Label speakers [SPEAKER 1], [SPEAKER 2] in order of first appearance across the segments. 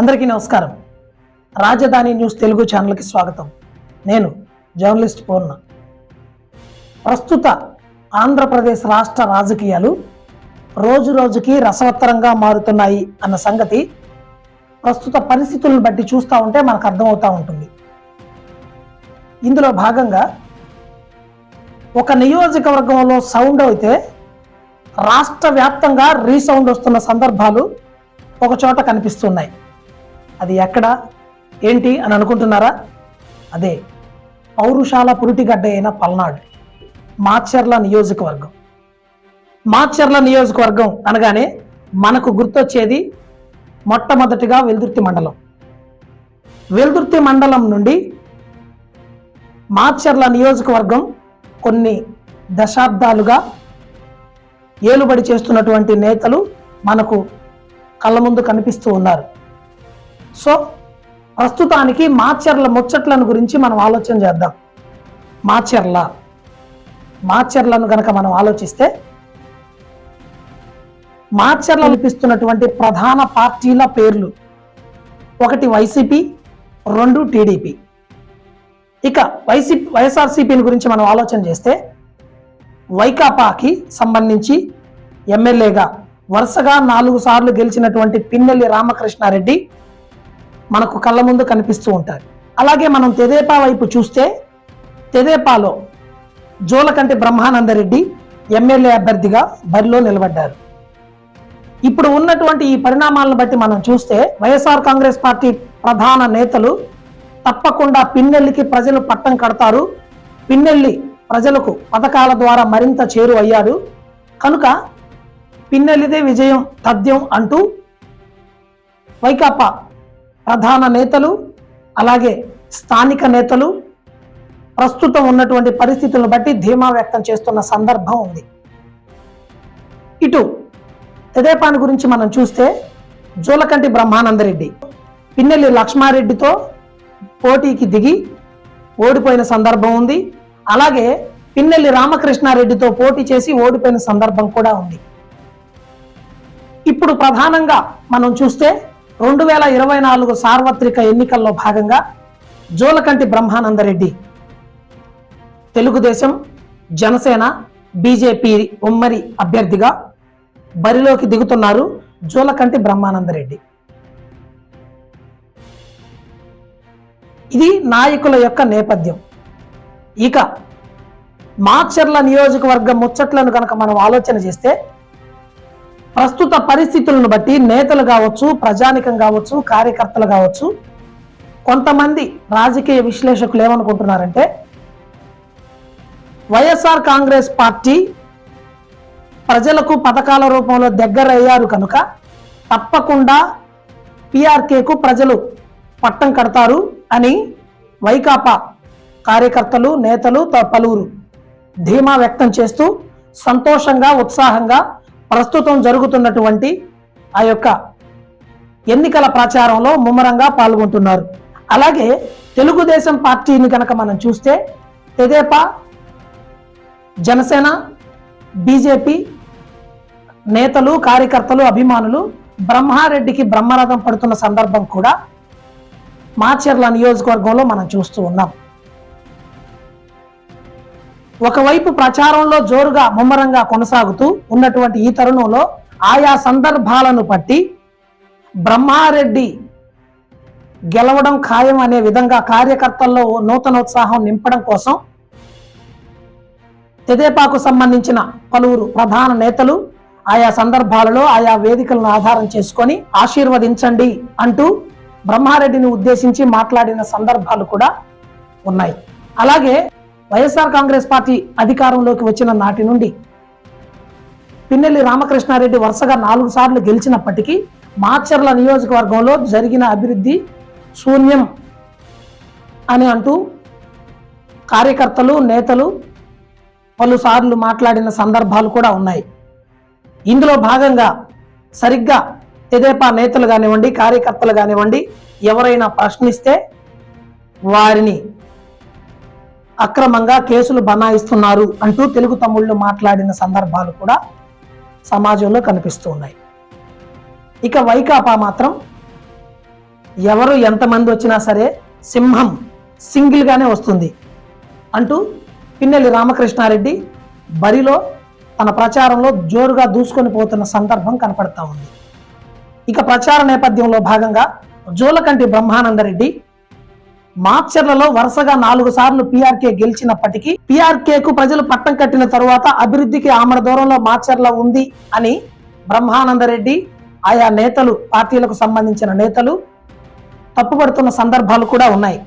[SPEAKER 1] అందరికీ నమస్కారం. రాజధాని న్యూస్ తెలుగు ఛానల్కి స్వాగతం. నేను జర్నలిస్ట్ పూర్ణ. ప్రస్తుత ఆంధ్రప్రదేశ్ రాష్ట్ర రాజకీయాలు రోజు రోజుకి రసవత్తరంగా మారుతున్నాయి అన్న సంగతి ప్రస్తుత పరిస్థితులను బట్టి చూస్తూ ఉంటే మనకు అర్థమవుతూ ఉంటుంది. ఇందులో భాగంగా ఒక నియోజకవర్గంలో సౌండ్ అయితే రాష్ట్ర వ్యాప్తంగా రీసౌండ్ వస్తున్న సందర్భాలు ఒక చోట కనిపిస్తున్నాయి. అది ఎక్కడ? ఏంటి అని అనుకుంటున్నారా? అదే పౌరుషాల పురిటిగడ్డ అయిన పల్నాడు మాచర్ల నియోజకవర్గం. మాచర్ల నియోజకవర్గం అనగానే మనకు గుర్తొచ్చేది మొట్టమొదటిగా వెల్దుర్తి మండలం. వెల్దుర్తి మండలం నుండి మాచర్ల నియోజకవర్గం కొన్ని దశాబ్దాలుగా ఏలుబడి చేస్తున్నటువంటి నేతలు మనకు కళ్ళ ముందు కనిపిస్తూ ఉన్నారు. సో ప్రస్తుతానికి మాచర్ల ముచ్చట్లను గురించి మనం ఆలోచన చేద్దాం. మాచర్ల. మాచర్లను గనక మనం ఆలోచిస్తే మాచర్ల అనిపిస్తున్నటువంటి ప్రధాన పార్టీల పేర్లు ఒకటి వైసీపీ రెండు టీడీపీ. ఇక వైసీపీ వైఎస్ఆర్సీపీని గురించి మనం ఆలోచన చేస్తే వైకాపాకి సంబంధించి ఎమ్మెల్యేగా వరుసగా నాలుగు సార్లు గెలిచినటువంటి పిన్నెల్లి రామకృష్ణారెడ్డి మనకు కళ్ళ ముందు కనిపిస్తూ ఉంటారు. అలాగే మనం తెదేపా వైపు చూస్తే తెదేపాలో జోలకంటి బ్రహ్మానందరెడ్డి ఎమ్మెల్యే అభ్యర్థిగా బరిలో నిలబడ్డారు. ఇప్పుడు ఉన్నటువంటి ఈ పరిణామాలను బట్టి మనం చూస్తే వైఎస్ఆర్ కాంగ్రెస్ పార్టీ ప్రధాన నేతలు తప్పకుండా పిన్నెల్లికి ప్రజలు పట్టం కడతారు. పిన్నెల్లి ప్రజలకు పథకాల ద్వారా మరింత చేరు అయ్యాడు. కనుక పిన్నెల్లిదే విజయం తథ్యం అంటూ వైకాపా ప్రధాన నేతలు అలాగే స్థానిక నేతలు ప్రస్తుతం ఉన్నటువంటి పరిస్థితులను బట్టి ధీమా వ్యక్తం చేస్తున్న సందర్భం ఉంది. ఇటు తెదేపాని గురించి మనం చూస్తే జూలకంటి బ్రహ్మానందరెడ్డి పిన్నెల్లి లక్ష్మారెడ్డితో పోటీకి దిగి ఓడిపోయిన సందర్భం ఉంది. అలాగే పిన్నెల్లి రామకృష్ణారెడ్డితో పోటీ చేసి ఓడిపోయిన సందర్భం కూడా ఉంది. ఇప్పుడు ప్రధానంగా మనం చూస్తే రెండు వేల ఇరవై నాలుగు సార్వత్రిక ఎన్నికల్లో భాగంగా జోలకంటి బ్రహ్మానందరెడ్డి తెలుగుదేశం జనసేన బీజేపీ ఉమ్మరి అభ్యర్థిగా బరిలోకి దిగుతున్నారు జోలకంటి బ్రహ్మానందరెడ్డి. ఇది నాయకుల యొక్క నేపథ్యం. ఇక మాచర్ల నియోజకవర్గ ముచ్చట్లను కనుక మనం ఆలోచన చేస్తే ప్రస్తుత పరిస్థితులను బట్టి నేతలు కావచ్చు ప్రజానికం కావచ్చు కార్యకర్తలు కావచ్చు కొంతమంది రాజకీయ విశ్లేషకులు ఏమనుకుంటున్నారంటే వైఎస్ఆర్ కాంగ్రెస్ పార్టీ ప్రజలకు పథకాల రూపంలో దగ్గర అయ్యారు కనుక తప్పకుండా పిఆర్కేకు ప్రజలు పట్టం కడతారు అని వైకాపా కార్యకర్తలు నేతలు త- పలువురు ధీమా వ్యక్తం చేస్తూ సంతోషంగా ఉత్సాహంగా ప్రస్తుతం జరుగుతున్నటువంటి ఆ యొక్క ఎన్నికల ప్రచారంలో ముమ్మరంగా పాల్గొంటున్నారు. అలాగే తెలుగుదేశం పార్టీని కనుక మనం చూస్తే తెదేపా జనసేన బీజేపీ నేతలు కార్యకర్తలు అభిమానులు బ్రహ్మారెడ్డికి బ్రహ్మరథం పడుతున్న సందర్భం కూడా మాచర్ల నియోజకవర్గంలో మనం చూస్తూ ఉన్నాం. ఒకవైపు ప్రచారంలో జోరుగా ముమ్మరంగా కొనసాగుతూ ఉన్నటువంటి ఈ తరుణంలో ఆయా సందర్భాలను బట్టి బ్రహ్మారెడ్డి గెలవడం ఖాయం అనే విధంగా కార్యకర్తల్లో నూతనోత్సాహం నింపడం కోసం తెదేపాకు సంబంధించిన పలువురు ప్రధాన నేతలు ఆయా సందర్భాలలో ఆయా వేదికలను ఆధారం చేసుకొని ఆశీర్వదించండి అంటూ బ్రహ్మారెడ్డిని ఉద్దేశించి మాట్లాడిన సందర్భాలు కూడా ఉన్నాయి. అలాగే వైఎస్ఆర్ కాంగ్రెస్ పార్టీ అధికారంలోకి వచ్చిన నాటి నుండి పిన్నెల్లి రామకృష్ణారెడ్డి వరుసగా నాలుగు సార్లు గెలిచినప్పటికీ మాచర్ల నియోజకవర్గంలో జరిగిన అభివృద్ధి శూన్యం అని అంటూ కార్యకర్తలు నేతలు పలుసార్లు మాట్లాడిన సందర్భాలు కూడా ఉన్నాయి. ఇందులో భాగంగా సరిగ్గా తెదేపా నేతలు కానివ్వండి కార్యకర్తలు కానివ్వండి ఎవరైనా ప్రశ్నిస్తే వారిని అక్రమంగా కేసులు బనాయిస్తున్నారు అంటూ తెలుగు తమ్ముళ్ళు మాట్లాడిన సందర్భాలు కూడా సమాజంలో కనిపిస్తూ ఉన్నాయి. ఇక వైకాపా మాత్రం ఎవరు ఎంతమంది వచ్చినా సరే సింహం సింగిల్గానే వస్తుంది అంటూ పిన్నెల్లి రామకృష్ణారెడ్డి బరిలో తన ప్రచారంలో జోరుగా దూసుకొని పోతున్న సందర్భం కనపడతా ఉంది. ఇక ప్రచార నేపథ్యంలో భాగంగా జోలకంటి బ్రహ్మానందరెడ్డి మార్చర్లలో వరుసగా నాలుగు సార్లు పీఆర్కే గెలిచినప్పటికీ పీఆర్కే కు ప్రజలు పట్టం కట్టిన తరువాత అభివృద్ధికి ఆమడ దూరంలో మార్చర్ల ఉంది అని బ్రహ్మానందరెడ్డి ఆయా నేతలు పార్టీలకు సంబంధించిన నేతలు తప్పుపడుతున్న సందర్భాలు కూడా ఉన్నాయి.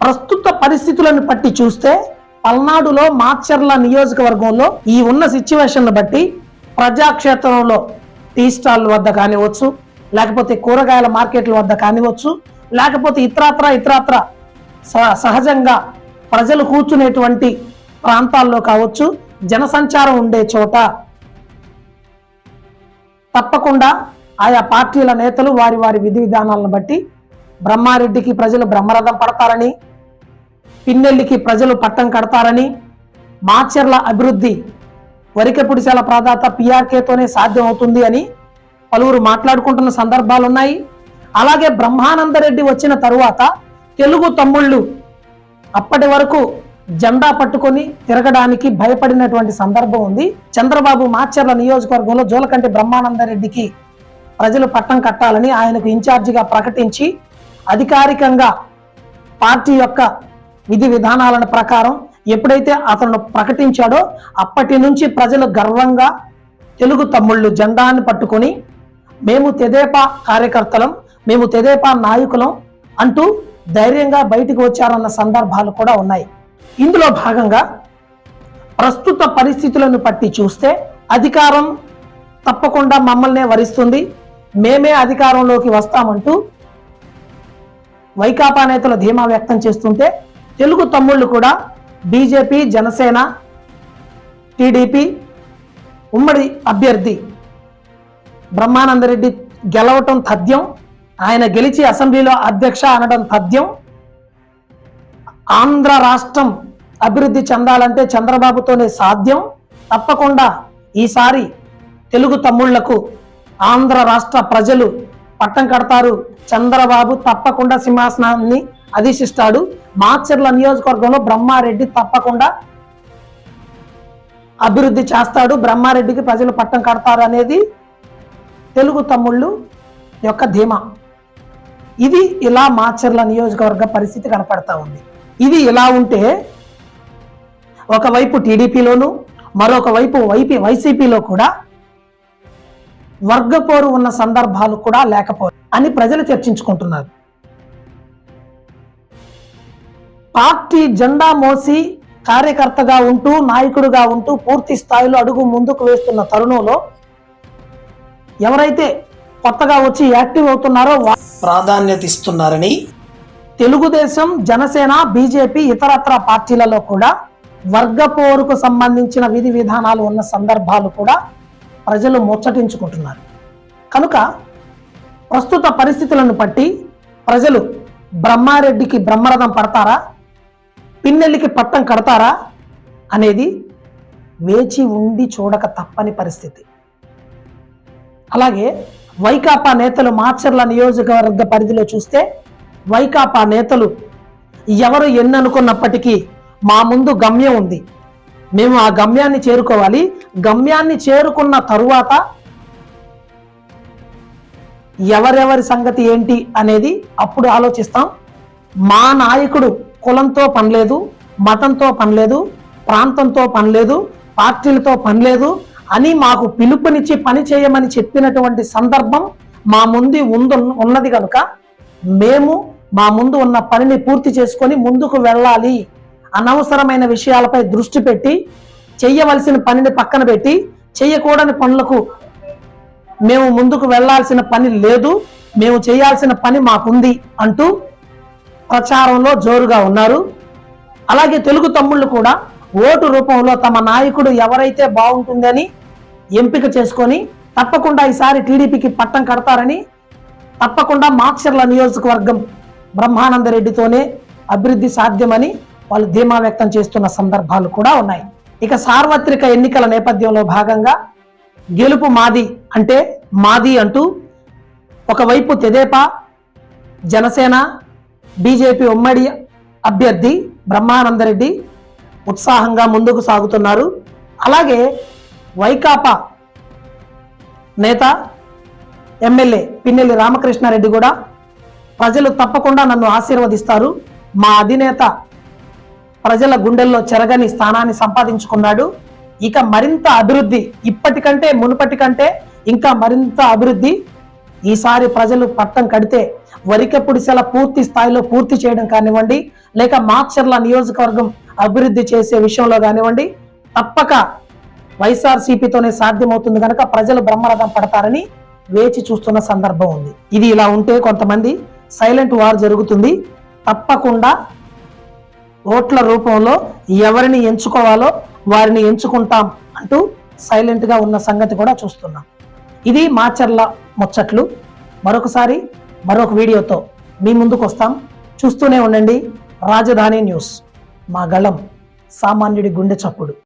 [SPEAKER 1] ప్రస్తుత పరిస్థితులను బట్టి చూస్తే పల్నాడులో మాచర్ల నియోజకవర్గంలో ఈ ఉన్న సిచ్యువేషన్ బట్టి ప్రజాక్షేత్రంలో టీ స్టాల్ వద్ద కానివచ్చు లేకపోతే కూరగాయల మార్కెట్ల వద్ద కానివచ్చు లేకపోతే ఇతరాత్ర ఇతరాత్ర స- సహజంగా ప్రజలు కూర్చునేటువంటి ప్రాంతాల్లో కావచ్చు జనసంచారం ఉండే చోట తప్పకుండా ఆయా పార్టీల నేతలు వారి వారి విధి విధానాలను బట్టి బ్రహ్మారెడ్డికి ప్రజలు బ్రహ్మరథం పడతారని పిన్నెల్లికి ప్రజలు పట్టం కడతారని మాచర్ల అభివృద్ధి వరికెపుడిశాల ప్రదాత పిఆర్కేతోనే సాధ్యం అవుతుంది అని పలువురు మాట్లాడుకుంటున్న సందర్భాలున్నాయి. అలాగే బ్రహ్మానందరెడ్డి వచ్చిన తరువాత తెలుగు తమ్ముళ్ళు అప్పటి వరకు జెండా పట్టుకొని తిరగడానికి భయపడినటువంటి సందర్భం ఉంది. చంద్రబాబు మాచర్ల నియోజకవర్గంలో జోలకంటి బ్రహ్మానందరెడ్డికి ప్రజలు పట్టం కట్టాలని ఆయనకు ఇన్ఛార్జిగా ప్రకటించి అధికారికంగా పార్టీ యొక్క విధి విధానాల ప్రకారం ఎప్పుడైతే అతను ప్రకటించాడో అప్పటి నుంచి ప్రజలు గర్వంగా తెలుగు తమ్ముళ్ళు జెండాన్ని పట్టుకొని మేము తెదేపా కార్యకర్తలం మేము తెదేపా నాయకులం అంటూ ధైర్యంగా బయటికి వచ్చారన్న సందర్భాలు కూడా ఉన్నాయి. ఇందులో భాగంగా ప్రస్తుత పరిస్థితులను పట్టి చూస్తే అధికారం తప్పకుండా మమ్మల్నే వరిస్తుంది. మేమే అధికారంలోకి వస్తామంటూ వైకాపా నేతలు ధీమా వ్యక్తం చేస్తుంటే తెలుగు తమ్ముళ్ళు కూడా బీజేపీ జనసేన టీడీపీ ఉమ్మడి అభ్యర్థి బ్రహ్మానందరెడ్డి గెలవటం తథ్యం ఆయన గెలిచి అసెంబ్లీలో అధ్యక్ష అనడం తథ్యం ఆంధ్ర రాష్ట్రం అభివృద్ధి చెందాలంటే చంద్రబాబుతోనే సాధ్యం. తప్పకుండా ఈసారి తెలుగు తమ్ముళ్ళకు ఆంధ్ర రాష్ట్ర ప్రజలు పట్టం కడతారు. చంద్రబాబు తప్పకుండా సింహాసనాన్ని అధిష్టిస్తాడు. మాచర్ల నియోజకవర్గంలో బ్రహ్మారెడ్డి తప్పకుండా అభివృద్ధి చేస్తాడు. బ్రహ్మారెడ్డికి ప్రజలు పట్టం కడతారు అనేది తెలుగు తమ్ముళ్ళు యొక్క ధీమా. ఇది ఇలా మాచర్ల నియోజకవర్గ పరిస్థితి కనపడతా ఉంది. ఇది ఇలా ఉంటే ఒకవైపు టీడీపీలోను మరొక వైపు వైపీ వైసీపీలో కూడా వర్గపోరు ఉన్న సందర్భాలు కూడా లేకపోరు అని ప్రజలు చర్చించుకుంటున్నారు. పార్టీ జెండా మోసి కార్యకర్తగా ఉంటూ నాయకుడిగా ఉంటూ పూర్తి స్థాయిలో అడుగు ముందుకు వేస్తున్న తరుణంలో ఎవరైతే కొత్తగా వచ్చి యాక్టివ్ అవుతున్నారో ప్రాధాన్యత ఇస్తున్నారని తెలుగుదేశం జనసేన బీజేపీ ఇతరత్ర పార్టీలలో కూడా వర్గపోరుకు సంబంధించిన విధి విధానాలు ఉన్న సందర్భాలు కూడా ప్రజలు ముచ్చటించుకుంటున్నారు. కనుక ప్రస్తుత పరిస్థితులను బట్టి ప్రజలు బ్రహ్మారెడ్డికి బ్రహ్మరథం పడతారా? పిన్నెల్లికి పట్టం కడతారా? అనేది వేచి ఉండి చూడక తప్పని పరిస్థితి. అలాగే వైకాపా నేతలు మాచర్ల నియోజకవర్గ పరిధిలో చూస్తే వైకాపా నేతలు ఎవరు ఎన్ననుకున్నప్పటికీ మా ముందు గమ్యం ఉంది. మేము ఆ గమ్యాన్ని చేరుకోవాలి. గమ్యాన్ని చేరుకున్న తరువాత ఎవరెవరి సంగతి ఏంటి అనేది అప్పుడు ఆలోచిస్తాం. మా నాయకుడు కులంతో పనిలేదు మతంతో పనిలేదు ప్రాంతంతో పనిలేదు పార్టీలతో పనిలేదు అని మాకు పిలుపునిచ్చి పని చేయమని చెప్పినటువంటి సందర్భం మా ముందు ఉందు ఉన్నది కనుక మేము మా ముందు ఉన్న పనిని పూర్తి చేసుకొని ముందుకు వెళ్ళాలి. అనవసరమైన విషయాలపై దృష్టి పెట్టి చెయ్యవలసిన పనిని పక్కన పెట్టి చెయ్యకూడని పనులకు మేము ముందుకు వెళ్ళాల్సిన పని లేదు. మేము చేయాల్సిన పని మాకుంది అంటూ ప్రచారంలో జోరుగా ఉన్నారు. అలాగే తెలుగు తమ్ముళ్ళు కూడా ఓటు రూపంలో తమ నాయకుడు ఎవరైతే బాగుంటుందని ఎంపిక చేసుకొని తప్పకుండా ఈసారి టీడీపీకి పట్టం కడతారని తప్పకుండా మాక్షర్ల నియోజకవర్గం బ్రహ్మానందరెడ్డితోనే అభివృద్ధి సాధ్యమని వాళ్ళు ధీమా వ్యక్తం చేస్తున్న సందర్భాలు కూడా ఉన్నాయి. ఇక సార్వత్రిక ఎన్నికల నేపథ్యంలో భాగంగా గెలుపు మాది అంటే మాది అంటూ ఒకవైపు తెదేపా జనసేన బీజేపీ ఉమ్మడి అభ్యర్థి బ్రహ్మానందరెడ్డి ఉత్సాహంగా ముందుకు సాగుతున్నారు. అలాగే వైకాపా నేత ఎమ్మెల్యే పిన్నెల్లి రామకృష్ణారెడ్డి కూడా ప్రజలు తప్పకుండా నన్ను ఆశీర్వదిస్తారు. మా అధినేత ప్రజల గుండెల్లో చెరగని స్థానాన్ని సంపాదించుకున్నాడు. ఇక మరింత అభివృద్ధి ఇప్పటికంటే మునుపటి కంటే ఇంకా మరింత అభివృద్ధి ఈసారి ప్రజలు పట్టం కడితే వరికపుడిసెల పూర్తి స్థాయిలో పూర్తి చేయడం కానివ్వండి లేక మాచర్ల నియోజకవర్గం అభివృద్ధి చేసే విషయంలో కానివ్వండి తప్పక వైఎస్ఆర్సీపీతోనే సాధ్యమవుతుంది కనుక ప్రజలు బ్రహ్మరథం పడతారని వేచి చూస్తున్న సందర్భం ఉంది. ఇది ఇలా ఉంటే కొంతమంది సైలెంట్ వార్ జరుగుతుంది. తప్పకుండా ఓట్ల రూపంలో ఎవరిని ఎంచుకోవాలో వారిని ఎంచుకుంటాం అంటూ సైలెంట్గా ఉన్న సంగతి కూడా చూస్తున్నాం. ఇది మాచర్ల ముచ్చట్లు. మరొకసారి మరొక వీడియోతో మీ ముందుకు వస్తాం. చూస్తూనే ఉండండి. రాజధాని న్యూస్. మా గళం సామాన్యుడి గుండె చప్పుడు.